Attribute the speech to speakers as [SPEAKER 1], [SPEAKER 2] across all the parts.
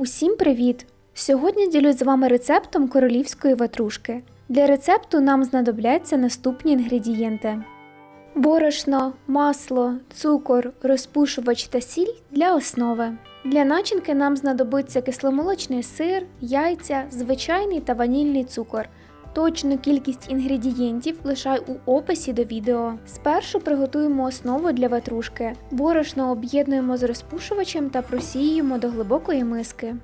[SPEAKER 1] Усім привіт! Сьогодні ділюсь з вами рецептом королівської ватрушки. Для рецепту нам знадобляться наступні інгредієнти: борошно, масло, цукор, розпушувач та сіль для основи. Для начинки нам знадобиться кисломолочний сир, яйця, звичайний та ванільний цукор. Точну кількість інгредієнтів лишай у описі до відео. Спершу приготуємо основу для ватрушки. Борошно об'єднуємо з розпушувачем та просіюємо до глибокої миски.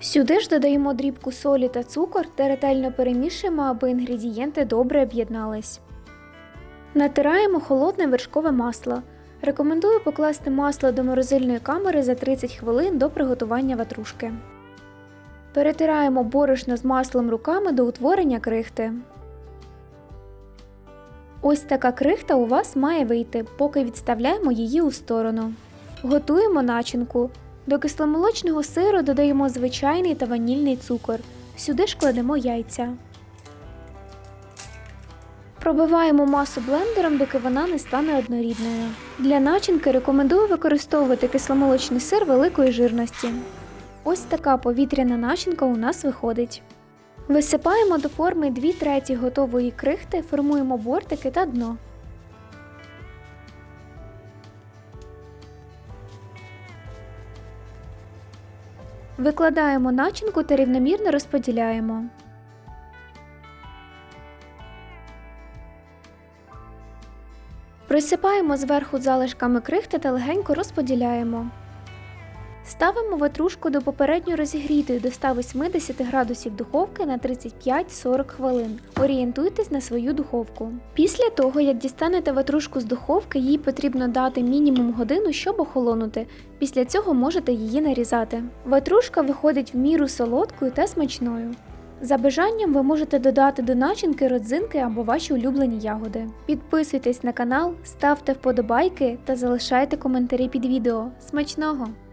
[SPEAKER 1] Сюди ж додаємо дрібку солі та цукор та ретельно перемішуємо, аби інгредієнти добре об'єднались. Натираємо холодне вершкове масло. Рекомендую покласти масло до морозильної камери за 30 хвилин до приготування ватрушки. Перетираємо борошно з маслом руками до утворення крихти. Ось така крихта у вас має вийти, поки відставляємо її у сторону. Готуємо начинку. До кисломолочного сиру додаємо звичайний та ванільний цукор. Сюди ж кладемо яйця. Пробиваємо масу блендером, доки вона не стане однорідною. Для начинки рекомендую використовувати кисломолочний сир великої жирності. Ось така повітряна начинка у нас виходить. Висипаємо до форми 2 треті готової крихти, формуємо бортики та дно. Викладаємо начинку та рівномірно розподіляємо. Присипаємо зверху залишками крихти та легенько розподіляємо. Ставимо ватрушку до попередньо розігрітої до 180 градусів духовки на 35-40 хвилин. Орієнтуйтесь на свою духовку. Після того, як дістанете ватрушку з духовки, їй потрібно дати мінімум годину, щоб охолонути. Після цього можете її нарізати. Ватрушка виходить в міру солодкою та смачною. За бажанням ви можете додати до начинки родзинки або ваші улюблені ягоди. Підписуйтесь на канал, ставте вподобайки та залишайте коментарі під відео. Смачного!